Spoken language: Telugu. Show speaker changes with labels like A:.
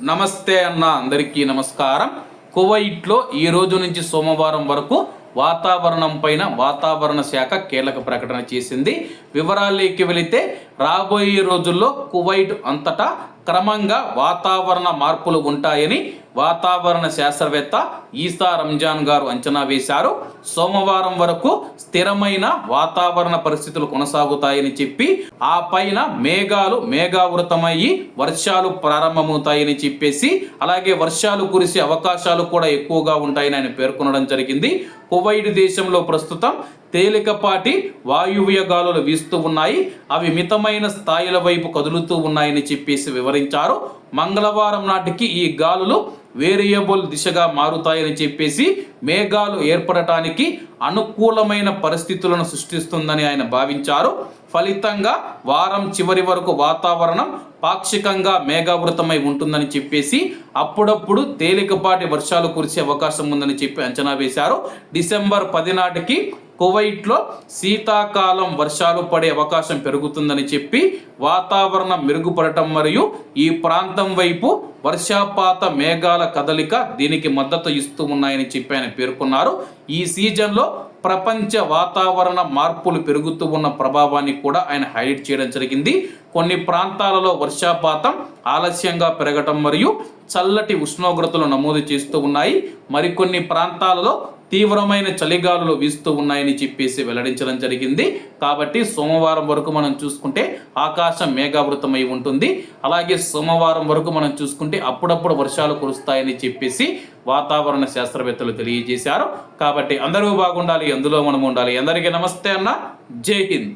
A: నమస్తే అన్న అందరికీ నమస్కారం. కువైట్లో ఈ రోజు నుంచి సోమవారం వరకు వాతావరణం పైన వాతావరణ శాఖ కీలక ప్రకటన చేసింది. వివరాల్లోకి వెళితే రాబోయే రోజుల్లో కువైట్ అంతటా క్రమంగా వాతావరణ మార్పులు ఉంటాయని వాతావరణ శాస్త్రవేత్త ఈసా రంజాన్ గారు అంచనా వేశారు. సోమవారం వరకు స్థిరమైన వాతావరణ పరిస్థితులు కొనసాగుతాయని చెప్పి ఆ పైన మేఘాలు మేఘావృతమయ్యి వర్షాలు ప్రారంభమవుతాయని చెప్పేసి అలాగే వర్షాలు కురిసే అవకాశాలు కూడా ఎక్కువగా ఉంటాయని ఆయన పేర్కొనడం జరిగింది. కువైట్ దేశంలో ప్రస్తుతం తేలికపాటి వాయువ్య గాలులు వీస్తూ ఉన్నాయి. అవి మితమైన స్థాయిల వైపు కదులుతూ ఉన్నాయని చెప్పేసి వివరించారు. మంగళవారం నాటికి ఈ గాలులు వేరియబుల్ దిశగా మారుతాయని చెప్పేసి మేఘాలు ఏర్పడటానికి అనుకూలమైన పరిస్థితులను సృష్టిస్తుందని ఆయన భావించారు. ఫలితంగా వారం చివరి వరకు వాతావరణం పాక్షికంగా మేఘావృతమై ఉంటుందని చెప్పేసి అప్పుడప్పుడు తేలికపాటి వర్షాలు కురిసే అవకాశం ఉందని చెప్పి అంచనా వేశారు. డిసెంబర్ పది నాటికి కువైట్లో శీతాకాలం వర్షాలు పడే అవకాశం పెరుగుతుందని చెప్పి వాతావరణం మెరుగుపడటం మరియు ఈ ప్రాంతం వైపు వర్షాపాత మేఘాల కదలిక దీనికి మద్దతు ఇస్తూ ఉన్నాయని చెప్పి ఆయన పేర్కొన్నారు. ఈ సీజన్లో ప్రపంచ వాతావరణ మార్పులు పెరుగుతూ ఉన్న ప్రభావాన్ని కూడా ఆయన హైలైట్ చేయడం జరిగింది. కొన్ని ప్రాంతాలలో వర్షాపాతం ఆలస్యంగా పెరగటం మరియు చల్లటి ఉష్ణోగ్రతలు నమోదు చేస్తూ ఉన్నాయి. మరికొన్ని ప్రాంతాలలో తీవ్రమైన చలిగాలులు వీస్తూ ఉన్నాయని చెప్పేసి వెల్లడించడం జరిగింది. కాబట్టి సోమవారం వరకు మనం చూసుకుంటే ఆకాశం మేఘావృతమై ఉంటుంది. అలాగే సోమవారం వరకు మనం చూసుకుంటే అప్పుడప్పుడు వర్షాలు కురుస్తాయని చెప్పేసి వాతావరణ శాస్త్రవేత్తలు తెలియజేశారు. కాబట్టి అందరూ బాగుండాలి అందులో మనం ఉండాలి. అందరికీ నమస్తే అన్న. జై హింద్.